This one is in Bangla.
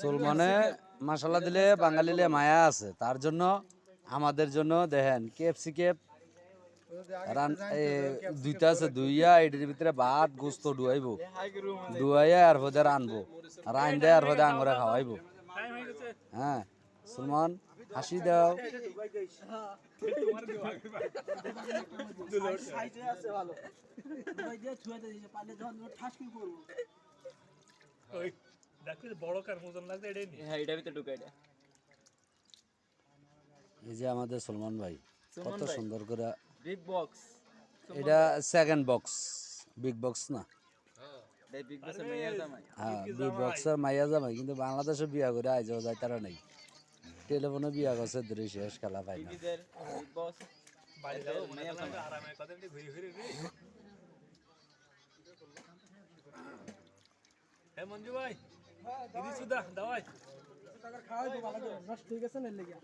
সুলমানে মশলা দিলে বাঙালিলে মায়া আছে তার জন্য আমাদের জন্য দেখেন কেএফসি কেপ রান দুইটা আছে দুইয়া এটির ভিতরে ভাত গোস্ত ডুয়াইব ডুয়াইয়া আর ভোদে রানবো রান দেয় আর ভোদে আঙুরে খাওয়াইবো। হ্যাঁ সুলমান হাসি দাও। ভালো বড় কার মতন লাগছে এটাই নি হ্যাঁ এটা ভিতরে এই যে আমাদের সুলমান ভাই কত সুন্দর করে বিগ বক্স এটা সেকেন্ড বক্স বিগ বক্স না? হ্যাঁ। বিগ বক্সের মাইয়া জামাই। কিন্তু বাংলাদেশে বিয়া করে আইজ যায় তারা নেই। টেলিফোনে বিয়া করছে দূরে শেষ খেলা পাই না। হ্যাঁ মঞ্জু ভাই। দিদি সুদা দাওয়াই। খাওয়াই তো ভালো নষ্ট হয়ে গেছে না লেগে?